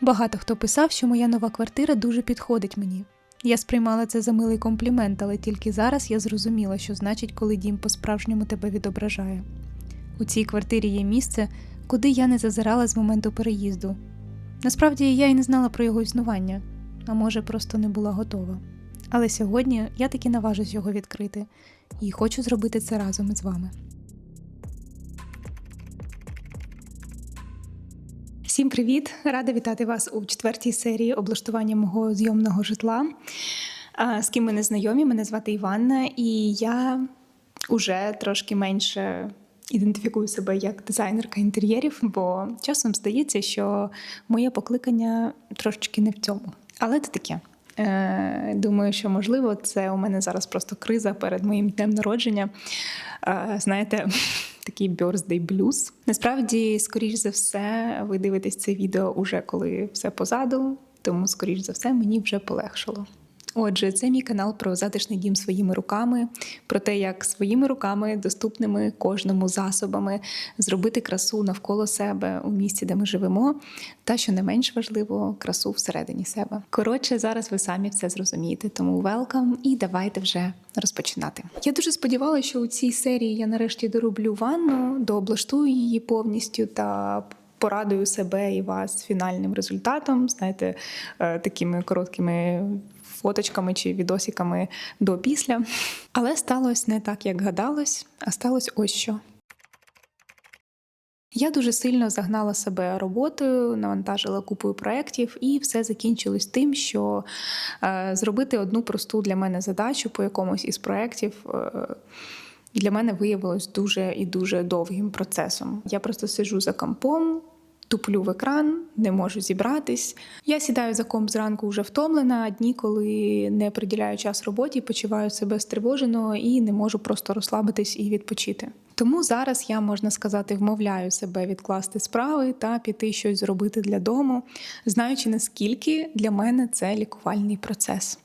Багато хто писав, що моя нова квартира дуже підходить мені. Я сприймала це за милий комплімент, але тільки зараз я зрозуміла, що значить, коли дім по-справжньому тебе відображає. У цій квартирі є місце, куди я не зазирала з моменту переїзду. Насправді я й не знала про його існування, а може, просто не була готова. Але сьогодні я таки наважусь його відкрити і хочу зробити це разом із вами. Всім привіт! Рада вітати вас у четвертій серії облаштування мого зйомного житла. З ким ми не знайомі, мене звати Іванна, і я уже трошки менше ідентифікую себе як дизайнерка інтер'єрів, бо часом здається, що моє покликання трошечки не в цьому. Але це таке. Е, Думаю, що можливо, це у мене зараз просто криза перед моїм днем народження. Е, Знаєте, такий бьорздей блюз. Насправді, скоріш за все, ви дивитесь це відео уже коли все позаду, тому, скоріш за все, мені вже полегшало. Отже, це мій канал про затишний дім своїми руками, про те, як своїми руками, доступними кожному засобами, зробити красу навколо себе у місці, де ми живемо, та що не менш важливо, красу всередині себе. Коротше, зараз ви самі все зрозумієте, тому велкам і давайте вже розпочинати. Я дуже сподівалася, що у цій серії я нарешті дороблю ванну, дооблаштую її повністю та. Порадую себе і вас фінальним результатом, знаєте, е, такими короткими фоточками чи відосиками до після. Але сталося не так, як гадалось, а сталося ось що. Я дуже сильно загнала себе роботою, навантажила купою проєктів, і все закінчилось тим, що е, зробити одну просту для мене задачу по якомусь із проєктів. Е, для мене виявилось дуже і дуже довгим процесом. Я просто сиджу за компом, туплю в екран, не можу зібратись. Я сідаю за комп зранку вже втомлена, а дні, коли не приділяю час роботі, почуваю себе стривожено і не можу просто розслабитись і відпочити. Тому зараз я, можна сказати, вмовляю себе відкласти справи та піти щось зробити для дому, знаючи наскільки для мене це лікувальний процес.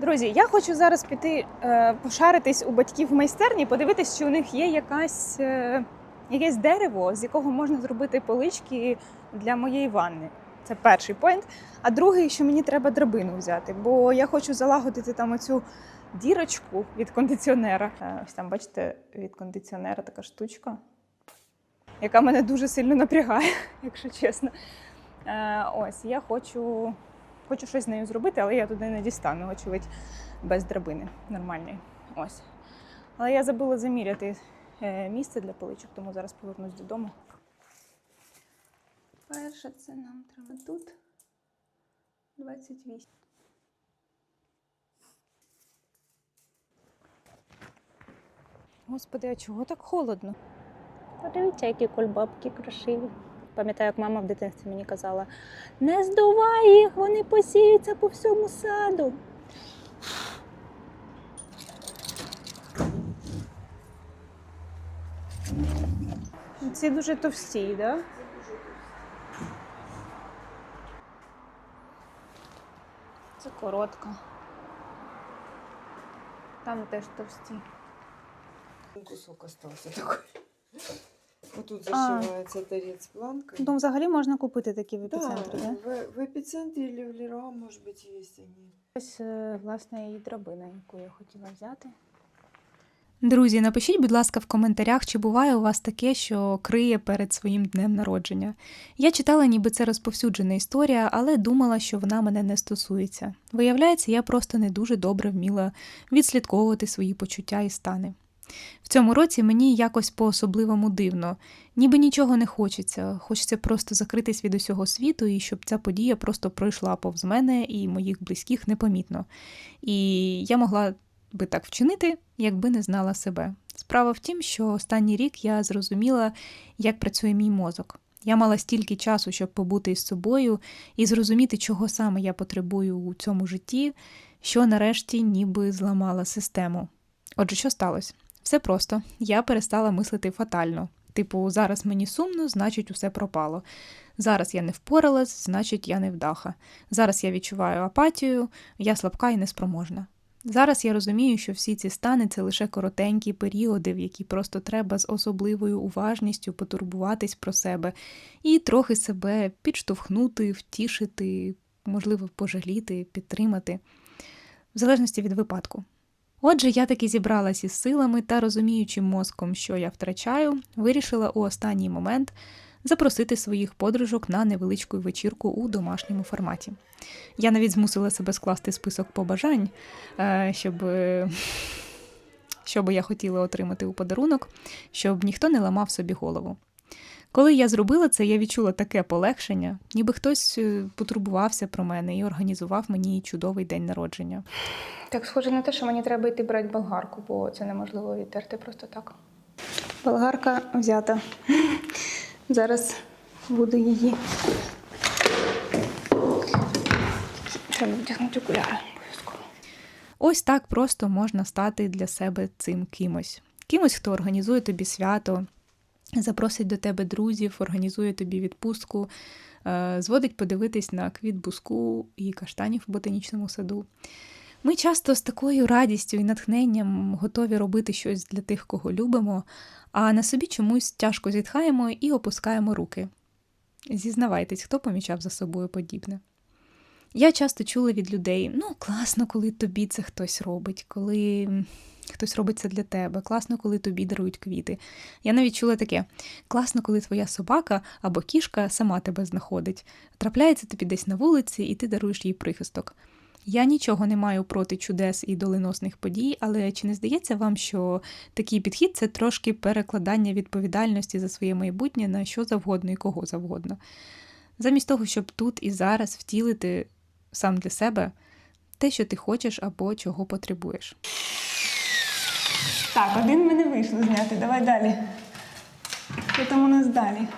Друзі, я хочу зараз піти е, пошаритись у батьків в майстерні, подивитись, чи у них є якась, е, якесь дерево, з якого можна зробити полички для моєї ванни. Це перший поінт. А другий, що мені треба драбину взяти, бо я хочу залагодити там оцю дірочку від кондиціонера. Е, ось там, бачите, від кондиціонера така штучка, яка мене дуже сильно напрягає, якщо чесно. Е, ось я хочу Хочу щось з нею зробити, але я туди не дістану, очевидь, без драбини нормальної. Ось. Але я забула заміряти місце для поличок, тому зараз повернусь додому. Перше, це нам треба тут 28. Господи, а чого так холодно? Подивіться, які кульбабки красиві. Пам'ятаю, як мама в дитинстві мені казала: не здувай їх, вони посіються по всьому саду. Ці дуже товсті, так? Да? Це коротка. Там теж товсті. Кусок остался такой. Вот тут А. зашивается торец. Ну, взагалі можна купити такі в епіцентрі, да? в, в эпицентре или в может быть, есть они. Ось, е, власне, і драбина, яку я хотіла взяти. Друзі, напишіть, будь ласка, в коментарях, чи буває у вас таке, що криє перед своїм днем народження. Я читала, ніби це розповсюджена історія, але думала, що вона мене не стосується. Виявляється, я просто не дуже добре вміла відслідковувати свої почуття і стани. В цьому році мені якось по-особливому дивно, ніби нічого не хочеться, хочеться просто закритись від усього світу і щоб ця подія просто пройшла повз мене і моїх близьких непомітно. І я могла би так вчинити, якби не знала себе. Справа в тім, що останній рік я зрозуміла, як працює мій мозок. Я мала стільки часу, щоб побути із собою і зрозуміти, чого саме я потребую у цьому житті, що нарешті ніби зламала систему. Отже, що сталося? Все просто. Я перестала мислити фатально. Типу, зараз мені сумно, значить, усе пропало. Зараз я не впоралась, значить, я не вдаха. Зараз я відчуваю апатію, я слабка і неспроможна. Зараз я розумію, що всі ці стани це лише коротенькі періоди, в які просто треба з особливою уважністю потурбуватись про себе і трохи себе підштовхнути, втішити, можливо, пожаліти, підтримати, в залежності від випадку. Отже, я таки зібралась із силами та розуміючи мозком, що я втрачаю, вирішила у останній момент запросити своїх подружок на невеличку вечірку у домашньому форматі. Я навіть змусила себе скласти список побажань, е, щоб, е, що би я хотіла отримати у подарунок, щоб ніхто не ламав собі голову. Коли я зробила це, я відчула таке полегшення, ніби хтось е, потурбувався про мене і організував мені чудовий день народження. Так, схоже на те, що мені треба йти брати болгарку, бо це неможливо відтерти просто так. Болгарка взята. Зараз буду її. Треба вдягнути окуляри. Ось так просто можна стати для себе цим кимось. Кимось, хто організує тобі свято, запросить до тебе друзів, організує тобі відпустку, е, зводить подивитись на квіт буску і каштанів в ботанічному саду. Ми часто з такою радістю і натхненням готові робити щось для тих, кого любимо, а на собі чомусь тяжко зітхаємо і опускаємо руки. Зізнавайтесь, хто помічав за собою подібне. Я часто чула від людей: ну, класно, коли тобі це хтось робить, коли хтось робить це для тебе, класно, коли тобі дарують квіти. Я навіть чула таке: класно, коли твоя собака або кішка сама тебе знаходить, трапляється тобі десь на вулиці, і ти даруєш їй прихисток. Я нічого не маю проти чудес і доленосних подій, але чи не здається вам, що такий підхід це трошки перекладання відповідальності за своє майбутнє на що завгодно і кого завгодно? Замість того, щоб тут і зараз втілити сам для себе те, що ти хочеш або чого потребуєш. Так, один мене вийшло зняти. Давай далі. Що там у нас далі?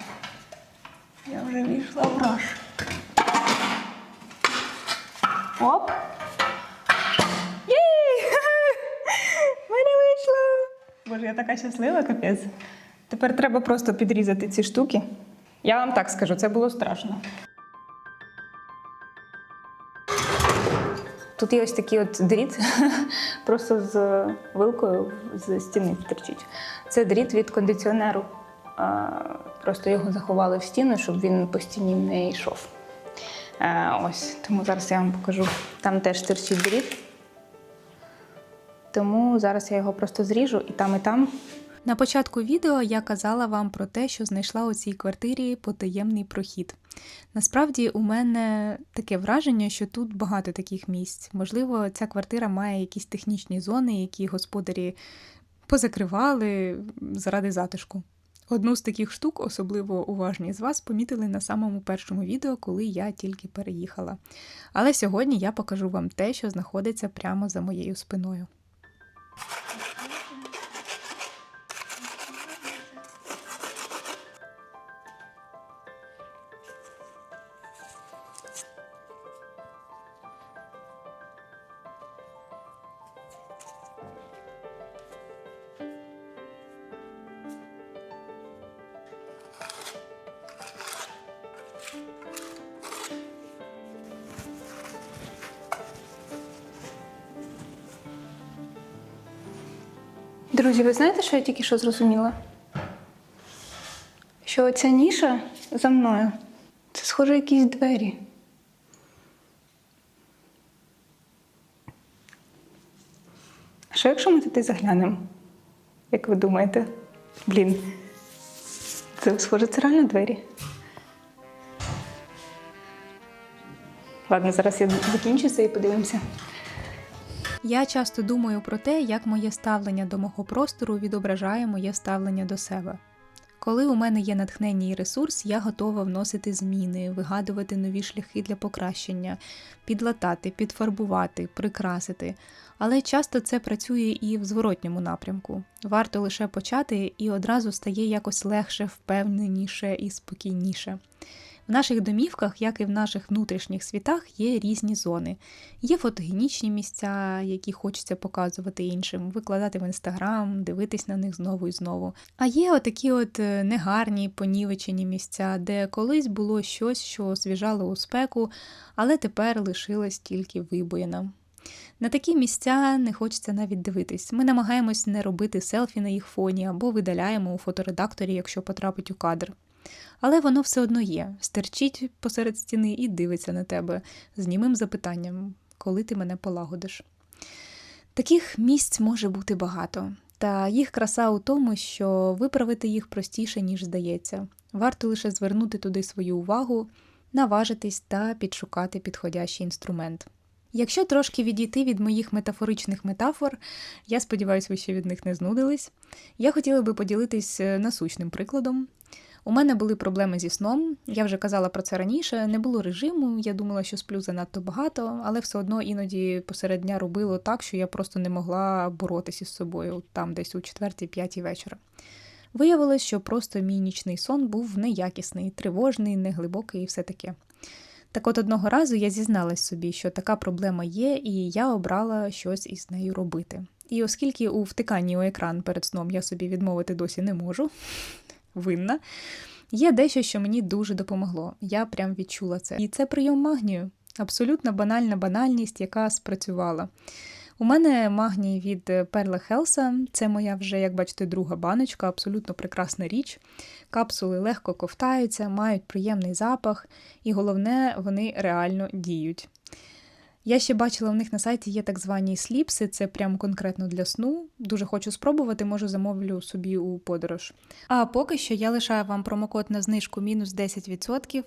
Я вже війшла в раш. Оп! Єй! Мене вийшло! Боже, я така щаслива, капець. Тепер треба просто підрізати ці штуки. Я вам так скажу, це було страшно. Тут є ось такий от дріт, просто з вилкою з стіни торчить. Це дріт від кондиціонеру. Просто його заховали в стіну, щоб він по стіні не йшов. Е, Ось, тому зараз я вам покажу. Там теж торчить дріт. Тому зараз я його просто зріжу і там, і там. На початку відео я казала вам про те, що знайшла у цій квартирі потаємний прохід. Насправді, у мене таке враження, що тут багато таких місць. Можливо, ця квартира має якісь технічні зони, які господарі позакривали заради затишку. Одну з таких штук, особливо уважні з вас, помітили на самому першому відео, коли я тільки переїхала. Але сьогодні я покажу вам те, що знаходиться прямо за моєю спиною. Друзі, ви знаєте, що я тільки що зрозуміла? Що оця ніша за мною це схоже якісь двері. А що якщо ми туди заглянемо? Як ви думаєте? Блін. Це схоже, це реально двері. Ладно, зараз я закінчу це і подивимося. Я часто думаю про те, як моє ставлення до мого простору відображає моє ставлення до себе. Коли у мене є натхнення і ресурс, я готова вносити зміни, вигадувати нові шляхи для покращення, підлатати, підфарбувати, прикрасити. Але часто це працює і в зворотньому напрямку. Варто лише почати, і одразу стає якось легше, впевненіше і спокійніше. В наших домівках, як і в наших внутрішніх світах, є різні зони. Є фотогенічні місця, які хочеться показувати іншим, викладати в інстаграм, дивитись на них знову і знову. А є отакі от е, негарні, понівечені місця, де колись було щось, що освіжало у спеку, але тепер лишилась тільки вибоїна. На такі місця не хочеться навіть дивитись. Ми намагаємось не робити селфі на їх фоні або видаляємо у фоторедакторі, якщо потрапить у кадр. Але воно все одно є, стерчить посеред стіни і дивиться на тебе з німим запитанням, коли ти мене полагодиш. Таких місць може бути багато, та їх краса у тому, що виправити їх простіше, ніж здається. Варто лише звернути туди свою увагу, наважитись та підшукати підходящий інструмент. Якщо трошки відійти від моїх метафоричних метафор, я сподіваюся, ви ще від них не знудились. Я хотіла би поділитись е, насущним прикладом. У мене були проблеми зі сном. Я вже казала про це раніше. Не було режиму. Я думала, що сплю занадто багато, але все одно іноді посеред дня робило так, що я просто не могла боротися із собою там, десь у 4-5 вечора. Виявилось, що просто мій нічний сон був неякісний, тривожний, неглибокий і все таке. Так от одного разу я зізналась собі, що така проблема є, і я обрала щось із нею робити. І оскільки у втиканні у екран перед сном я собі відмовити досі не можу, винна, є дещо, що мені дуже допомогло. Я прям відчула це. І це прийом магнію. Абсолютно банальна банальність, яка спрацювала. У мене магній від Перла Хелса. Це моя вже, як бачите, друга баночка, абсолютно прекрасна річ. Капсули легко ковтаються, мають приємний запах, і головне, вони реально діють. Я ще бачила, у них на сайті є так звані сліпси, це прям конкретно для сну. Дуже хочу спробувати, можу замовлю собі у подорож. А поки що я лишаю вам промокод на знижку мінус 10%.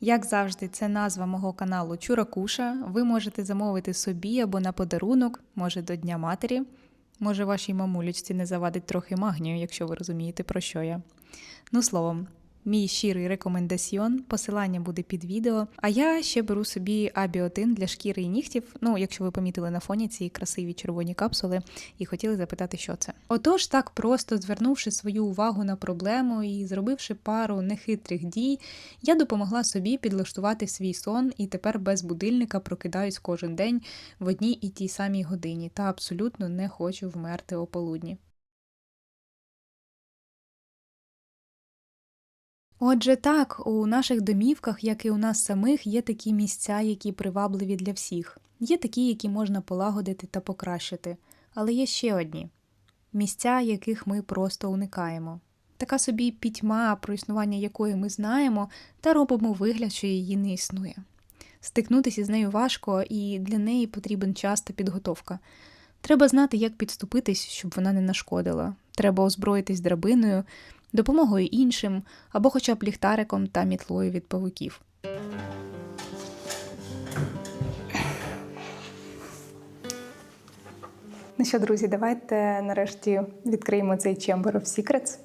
Як завжди, це назва мого каналу Чуракуша. Ви можете замовити собі або на подарунок, може до Дня Матері. Може, вашій мамулечці не завадить трохи магнію, якщо ви розумієте, про що я. Ну, словом, мій щирий рекомендаціон, посилання буде під відео. А я ще беру собі абіотин для шкіри і нігтів. Ну, якщо ви помітили на фоні ці красиві червоні капсули і хотіли запитати, що це. Отож, так просто звернувши свою увагу на проблему і зробивши пару нехитрих дій, я допомогла собі підлаштувати свій сон і тепер без будильника прокидаюсь кожен день в одній і тій самій годині та абсолютно не хочу вмерти ополудні. Отже, так, у наших домівках, як і у нас самих, є такі місця, які привабливі для всіх. Є такі, які можна полагодити та покращити. Але є ще одні місця, яких ми просто уникаємо. Така собі пітьма, про існування якої ми знаємо, та робимо вигляд, що її не існує. Стикнутися з нею важко, і для неї потрібен час та підготовка. Треба знати, як підступитись, щоб вона не нашкодила. Треба озброїтись драбиною, допомогою іншим або хоча б ліхтариком та мітлою від павуків. Ну що, друзі, давайте нарешті відкриємо цей Chamber of Secrets.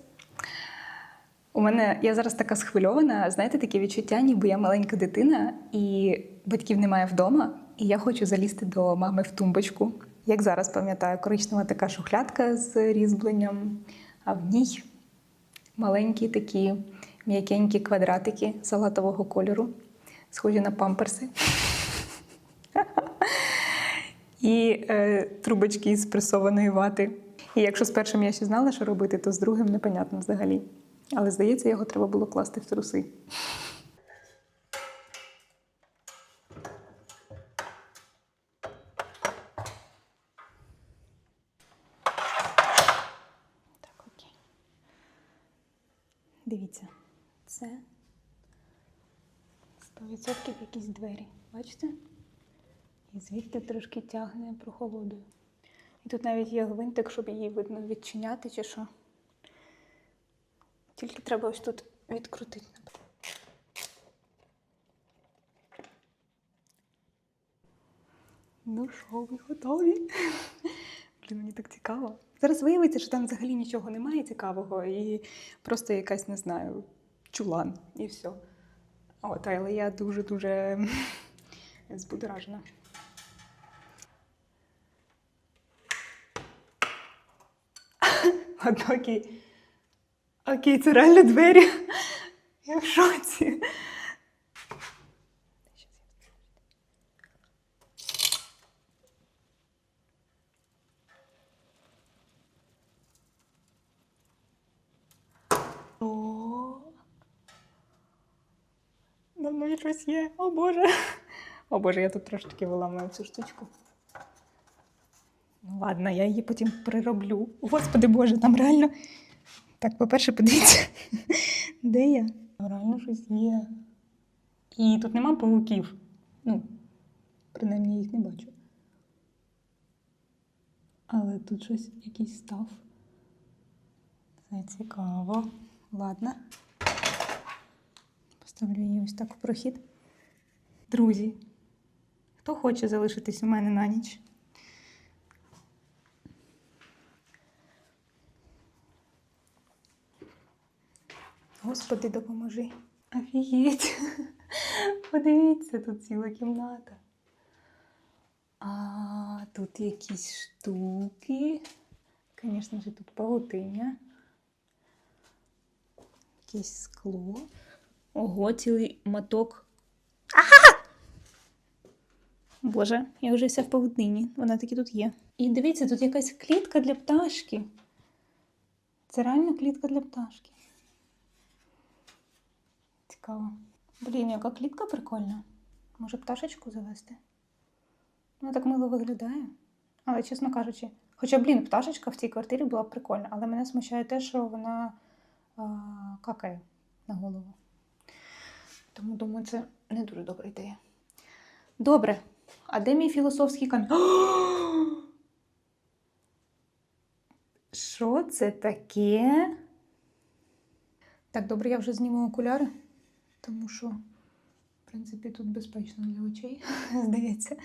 У мене я зараз така схвильована. Знаєте, таке відчуття, ніби я маленька дитина, і батьків немає вдома, і я хочу залізти до мами в тумбочку. Як зараз пам'ятаю, коричнева така шухлядка з різьбленням, а в ній маленькі такі м'якенькі квадратики салатового кольору, схожі на памперси. І е, трубочки з пресованої вати. І якщо з першим я ще знала, що робити, то з другим непонятно взагалі. Але здається, його треба було класти в труси. Дивіться, це 100% якісь двері. Бачите? І звідти трошки тягне прохолодою. І тут навіть є гвинтик, щоб її видно відчиняти чи що. Тільки треба ось тут відкрутити. Ну що, ви готові? Блін, мені так цікаво. Зараз виявиться, що там взагалі нічого немає цікавого, і просто якась, не знаю, чулан, і все. От, але я дуже-дуже збудоражена. Ладно, окей. Окей, це реально двері. Я в шоці. О. Щось є. О Боже. О Боже, я тут трошки виламаю цю штучку. Ну ладно, я її потім прироблю. Господи Боже, там реально. Так, по-перше, подивіться, де я? Реально щось є. І тут нема павуків. Ну, принаймні їх не бачу. Але тут щось якийсь став. Це цікаво. Ладно. Поставлю її ось так в прохід. Друзі, хто хоче залишитись у мене на ніч? Господи, допоможи. Офігеть. Подивіться, тут ціла кімната. А тут якісь штуки. Звісно ж, тут павутиня. Якесь скло. Ого, цілий моток. Ага! Боже, я вже вся в павутині. Вона таки тут є. І дивіться, тут якась клітка для пташки. Це реально клітка для пташки. Цікаво. Блін, яка клітка прикольна. Може, пташечку завести? Вона так мило виглядає. Але, чесно кажучи, хоча, блін, пташечка в цій квартирі була б прикольна, але мене смущає те, що вона а, какає на голову. Тому думаю, це не дуже добра ідея. Добре. А де мій філософський камінь? Що це таке? Так, добре, я вже зніму окуляри, тому що, в принципі, тут безпечно для очей, здається.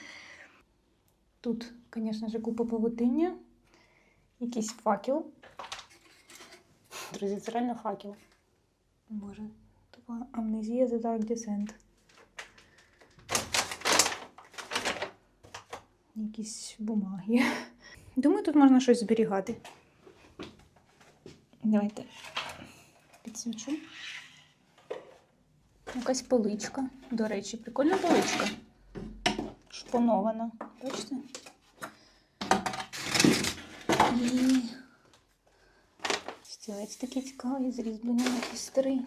Тут, звісно ж, купа павутиння, якийсь факел. Друзі, це реально факел. Боже, така амнезія The Dark Descent. Якісь бумаги. Думаю, тут можна щось зберігати. Давайте підсвічу. Якась поличка. До речі, прикольна поличка. Шпонована. Бачите? І стілець такий цікавий, з різьбленням якийсь старий.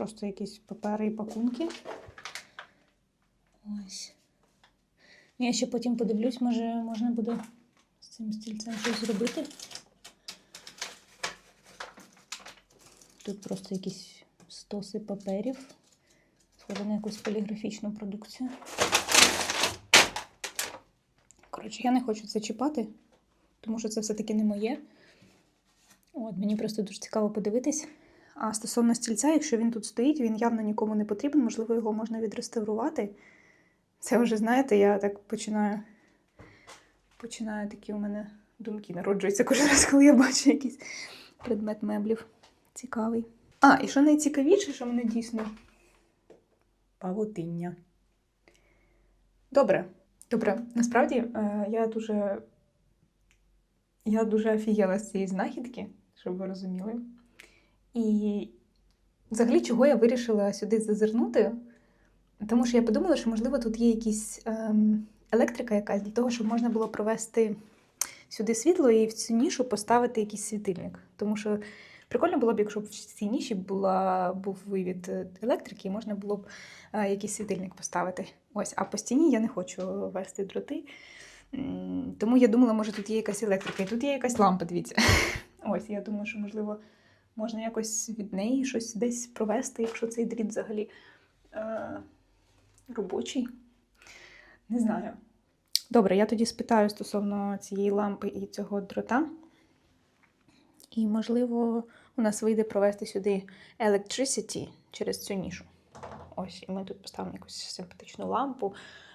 Просто якісь папери і пакунки. Ось. Ну, Я ще потім подивлюсь, може можна буде з цим стільцем щось зробити. Тут просто якісь стоси паперів. Схоже на якусь поліграфічну продукцію. Коротше, я не хочу це чіпати, тому що це все-таки не моє. От, мені просто дуже цікаво подивитись. А стосовно стільця, якщо він тут стоїть, він явно нікому не потрібен, можливо, його можна відреставрувати. Це вже, знаєте, я так починаю. Починаю такі у мене думки народжуються кожен раз, коли я бачу якийсь предмет меблів. Цікавий. А, і що найцікавіше, що мене дійсно павутиння. Добре. Добре, насправді е, я дуже. Я дуже офігела з цієї знахідки, щоб ви розуміли. І взагалі, чого я вирішила сюди зазирнути? Тому що я подумала, що, можливо, тут є якісь ем, електрика якась для того, щоб можна було провести сюди світло і в цю нішу поставити якийсь світильник. Тому що прикольно було б, якщо б в цій ніші була, був вивід електрики, і можна було б е, якийсь світильник поставити. Ось, а по стіні я не хочу вести дроти. Тому я думала, може, тут є якась електрика, і тут є якась лампа, дивіться. Ось, я думаю, що, можливо, можна якось від неї щось десь провести, якщо цей дріт взагалі е, робочий. Не знаю. Добре, я тоді спитаю стосовно цієї лампи і цього дрота. І, можливо, у нас вийде провести сюди electricity через цю нішу. Ось, і ми тут поставимо якусь симпатичну лампу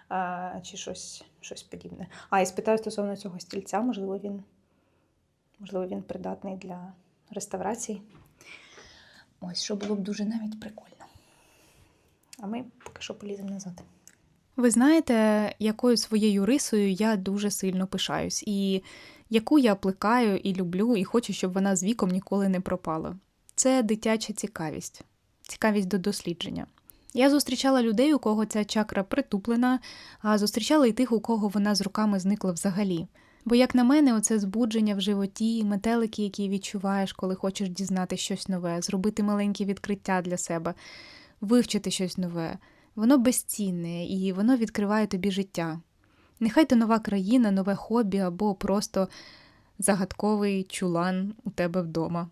а, чи щось, щось подібне. А, і спитаю стосовно цього стільця, можливо, він, можливо, він придатний для реставрації. Ось, що було б дуже навіть прикольно. А ми поки що поліземо назад. Ви знаєте, якою своєю рисою я дуже сильно пишаюсь, і яку я плекаю і люблю, і хочу, щоб вона з віком ніколи не пропала. Це дитяча цікавість, цікавість до дослідження. Я зустрічала людей, у кого ця чакра притуплена, а зустрічала і тих, у кого вона з руками зникла взагалі. Бо, як на мене, оце збудження в животі, метелики, які відчуваєш, коли хочеш дізнати щось нове, зробити маленькі відкриття для себе, вивчити щось нове, воно безцінне і воно відкриває тобі життя. Нехай то нова країна, нове хобі або просто загадковий чулан у тебе вдома.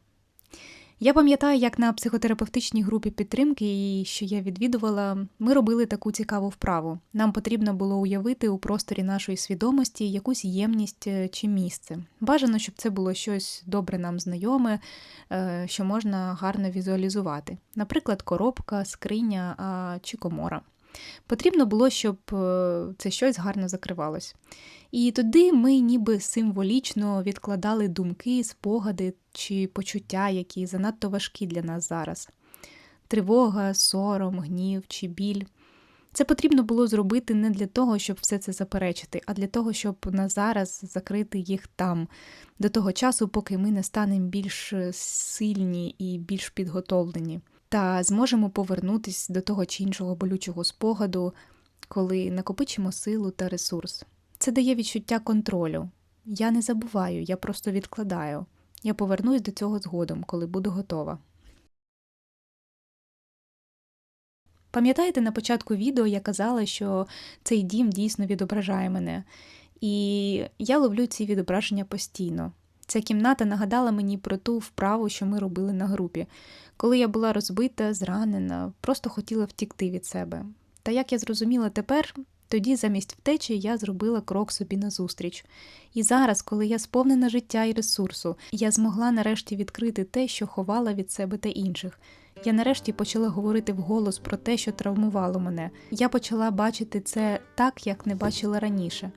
Я пам'ятаю, як на психотерапевтичній групі підтримки, і що я відвідувала, ми робили таку цікаву вправу. Нам потрібно було уявити у просторі нашої свідомості якусь ємність е, чи місце. Бажано, щоб це було щось добре нам знайоме, е, що можна гарно візуалізувати. Наприклад, коробка, скриня чи комора. Потрібно було, щоб е, це щось гарно закривалось. І туди ми ніби символічно відкладали думки, спогади чи почуття, які занадто важкі для нас зараз. Тривога, сором, гнів чи біль. Це потрібно було зробити не для того, щоб все це заперечити, а для того, щоб на зараз закрити їх там, до того часу, поки ми не станемо більш сильні і більш підготовлені, та зможемо повернутися до того чи іншого болючого спогаду, коли накопичимо силу та ресурс. Це дає відчуття контролю. Я не забуваю, я просто відкладаю. Я повернусь до цього згодом, коли буду готова. Пам'ятаєте, на початку відео я казала, що цей дім дійсно відображає мене, і я ловлю ці відображення постійно. Ця кімната нагадала мені про ту вправу, що ми робили на групі, коли я була розбита, зранена, просто хотіла втікти від себе. Та як я зрозуміла тепер, тоді замість втечі я зробила крок собі назустріч. І зараз, коли я сповнена життя і ресурсу, я змогла нарешті відкрити те, що ховала від себе та інших. Я нарешті почала говорити вголос про те, що травмувало мене. Я почала бачити це так, як не бачила раніше.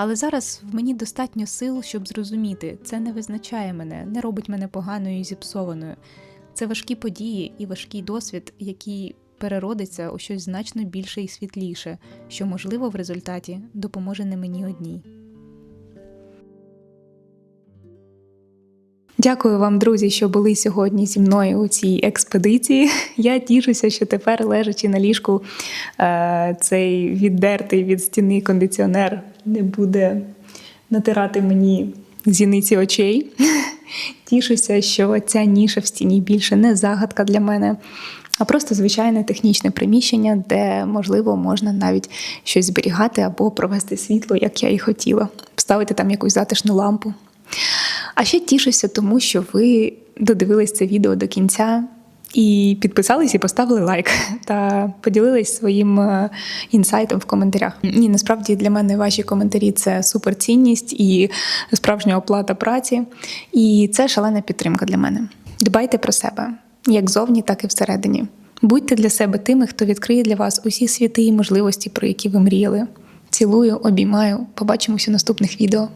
Але зараз в мені достатньо сил, щоб зрозуміти, це не визначає мене, не робить мене поганою і зіпсованою. Це важкі події і важкий досвід, який переродиться у щось значно більше і світліше, що, можливо, в результаті допоможе не мені одній. Дякую вам, друзі, що були сьогодні зі мною у цій експедиції. Я тішуся, що тепер, лежачи на ліжку, е, цей віддертий від стіни кондиціонер не буде натирати мені зіниці очей. Тішуся, що ця ніша в стіні більше не загадка для мене, а просто звичайне технічне приміщення, де, можливо, можна навіть щось зберігати або провести світло, як я і хотіла, вставити там якусь затишну лампу. А ще тішуся тому, що ви додивились це відео до кінця і підписались і поставили лайк та поділились своїм е, інсайтом в коментарях. Ні, насправді для мене ваші коментарі це суперцінність і справжня оплата праці. І це шалена підтримка для мене. Дбайте про себе, як зовні, так і всередині. Будьте для себе тими, хто відкриє для вас усі світи і можливості, про які ви мріяли. Цілую, обіймаю. Побачимося у наступних відео.